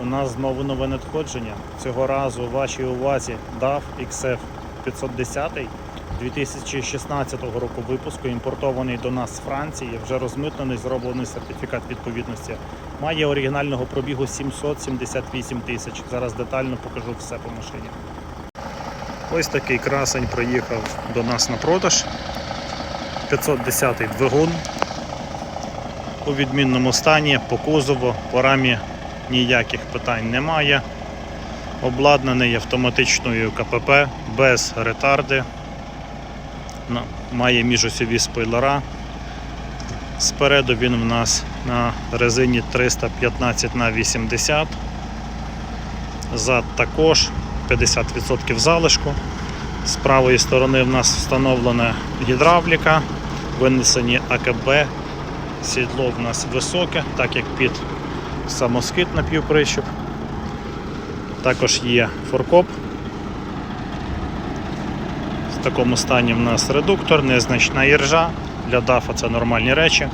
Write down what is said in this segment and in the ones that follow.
у нас знову нове надходження. Цього разу вашій увазі DAF XF 510 2016 року випуску, імпортований до нас з Франції, вже розмитнений, зроблений сертифікат відповідності. Має оригінального пробігу 778 тисяч. Зараз детально покажу все по машині. Ось такий красень приїхав до нас на продаж. 510 двигун у відмінному стані, по кузову, по рамі ніяких питань немає. Обладнаний автоматичною КПП без ретарди. На- Має міжосьові спойлера. Спереду він в нас на резині 315 на 80. Зад також 50% залишку. З правої сторони в нас встановлена гідравліка, винесені АКБ, сідло в нас високе, так як під самоскид на півприщеп. Також є форкоп. В такому стані в нас редуктор, незначна іржа. Для дафа це нормальні речі.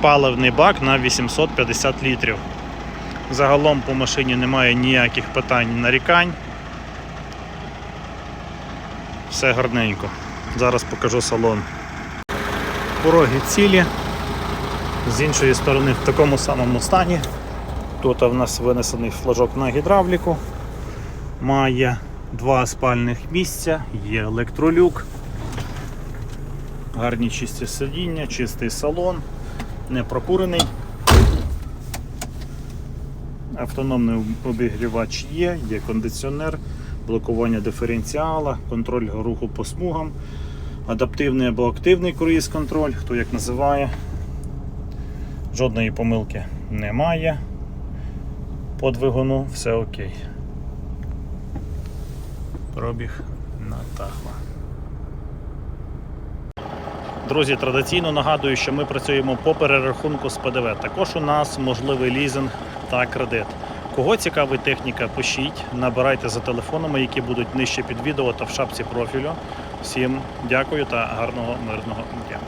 Паливний бак на 850 літрів. Загалом по машині немає ніяких питань нарікань. Все гарненько. Зараз покажу салон. Пороги цілі. З іншої сторони в такому самому стані. Тут в нас винесений флажок на гідравліку. Має два спальних місця, є електролюк. Гарні чисті сидіння, чистий салон, не прокурений. Автономний обігрівач є, є кондиціонер, блокування диференціала, контроль руху по смугам, адаптивний або активний круїз-контроль, хто як називає. Жодної помилки немає. По двигуну все окей. Пробіг на тахва. Друзі, традиційно нагадую, що ми працюємо по перерахунку з ПДВ. Також у нас можливий лізинг та кредит. Кого цікавить техніка, пишіть, набирайте за телефонами, які будуть нижче під відео та в шапці профілю. Всім дякую та гарного мирного дня.